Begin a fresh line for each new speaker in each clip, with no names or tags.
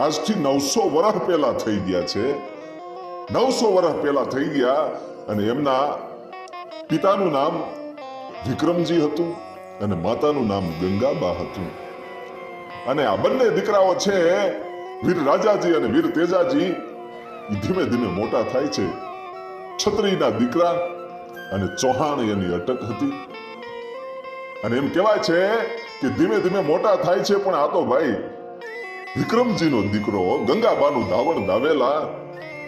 આજથી નવસો વર્ષ પહેલા થઈ ગયા છે. નવસો વર્ષ પહેલા થઈ ગયા અને એમના પિતાનું નામ વિક્રમજી હતું અને માતાનું નામ ગંગાબા હતું. અને આ બંને દીકરાઓ છે, વીર રાજાજી અને વીર તેજાજી ધીમે ધીમે મોટા થાય છે. છત્રીના દીકરા અને ચૌહાણ એની અટક હતી. અને એમ કહેવાય છે કે ધીમે ધીમે મોટા થાય છે, પણ આ તો ભાઈ વિક્રમજીનો દીકરો ગંગાબાનું ધાવણ ધાવેલા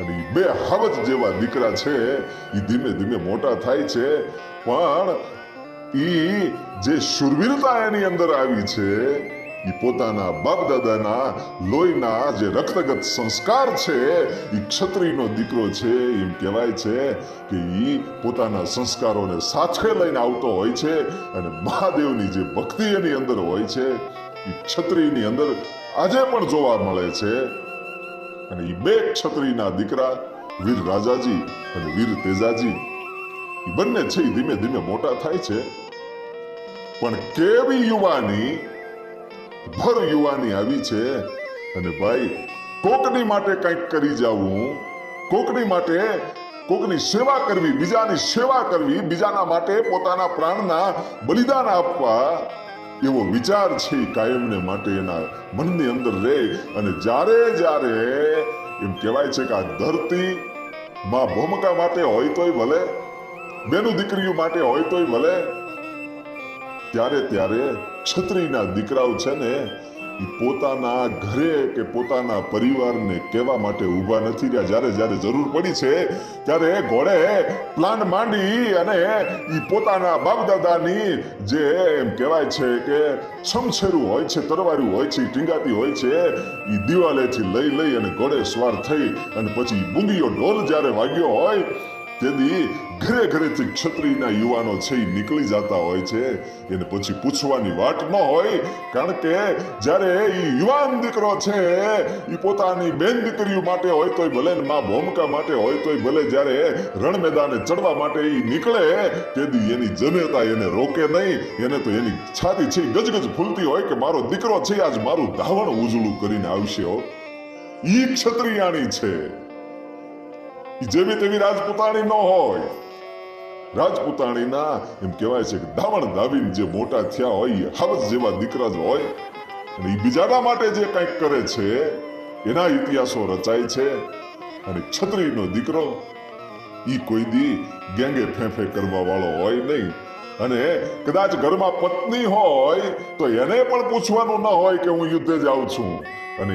અને બે હાવજ જેવા દીકરા છે એ ધીમે ધીમે મોટા થાય છે. પણ ઈ જે શુરવીરતા એની અંદર આવી છે એ પોતાના બાપ દાદાના લોહીના જે રક્તગત સંસ્કાર છે એ ક્ષત્રિયનો દીકરો છે, એમ કહેવાય છે કે એ પોતાના સંસ્કારોને સાથે લઈને આવતો હોય છે અને મહાદેવની જે ભક્તિ એની અંદર હોય છે એ ક્ષત્રિયની અંદર આજે પણ જોવા મળે છે. અને એ બે ક્ષત્રિયના દીકરા, વીર રાજાજી અને વીર તેજાજી એ બંને છે ધીમે ધીમે મોટા થાય છે. પણ કેવી યુવાની, ભર યુવાની આવી છે. અને ભાઈ, કોકની માટે કંઈક કરી જાવું, કોકની માટે કોકની સેવા કરવી, બીજાની સેવા કરવી, બીજાના માટે પોતાના પ્રાણના બલિદાન આપવા એવો વિચાર છે કાયમને માટે એના મનની અંદર રહે અને જ્યારે જ્યારે એમ કહેવાય છે કે આ ધરતી માં ભૂમિકા માટે હોય તોય ભલે, બેનું દીકરીઓ માટે હોય તોય ભલે, ત્યારે ત્યારે છત્રીના દીકરાઓ છે ને પોતાના ઘરે કે પોતાના પરિવારને કહેવા માટે ઊભા નથી રહ્યા. જ્યારે જ્યારે જરૂર પડી છે, ત્યારે ઘોડે પ્લાન માંડી અને એ પોતાના બાપ દાદાની જે એમ કહેવાય છે કે છમછેરું હોય છે તરવાર્યું હોય છે ટીંગાતી હોય છે એ દિવાલેથી લઈ લઈ અને ઘોડે સ્વાર થઈ અને પછી બુંગીયો ઢોલ જ્યારે વાગ્યો હોય તેથી ઘરે ઘરેથી ક્ષત્રિયના યુવાનો છે એ નીકળી જતા હોય છે. એને પછી પૂછવાની વાટ ન હોય, કારણ કે જ્યારે એ યુવાન દીકરો છે એ પોતાની બેન દીકરીઓ માટે હોય તોય ભલે મા ભૂમિકા માટે હોય તોય ભલે જ્યારે રણ મેદાને ચડવા માટે એ નીકળે, તેથી એની જનેતા એને રોકે નહીં. એને તો એની છાતી છે ગજગજ ફૂલતી હોય કે મારો દીકરો છે, આજ મારું ધાવણ ઉજળું કરીને આવશે ઈ ક્ષત્રિયાણી છે. જેવી તેવી રાજપૂતાણી ન હોય. રાજપૂતાણીના એમ કહેવાય છે કે દાવણ ધાવીને જે મોટા થયા હોય, ઈ જેવા દીકરા જ હોય. અને એ બીજાના માટે જે કંઈક કરે છે, એના ઇતિહાસો રચાય છે. અને છત્રીનો દીકરો, ઈ કોઈ દી ગેંગે ફેંફે કરવા વાળો હોય નહીં. અને કદાચ ઘરમાં પત્ની હોય, તો એને પણ પૂછવાનું ન હોય કે હું યુદ્ધે જાઉં છું. અને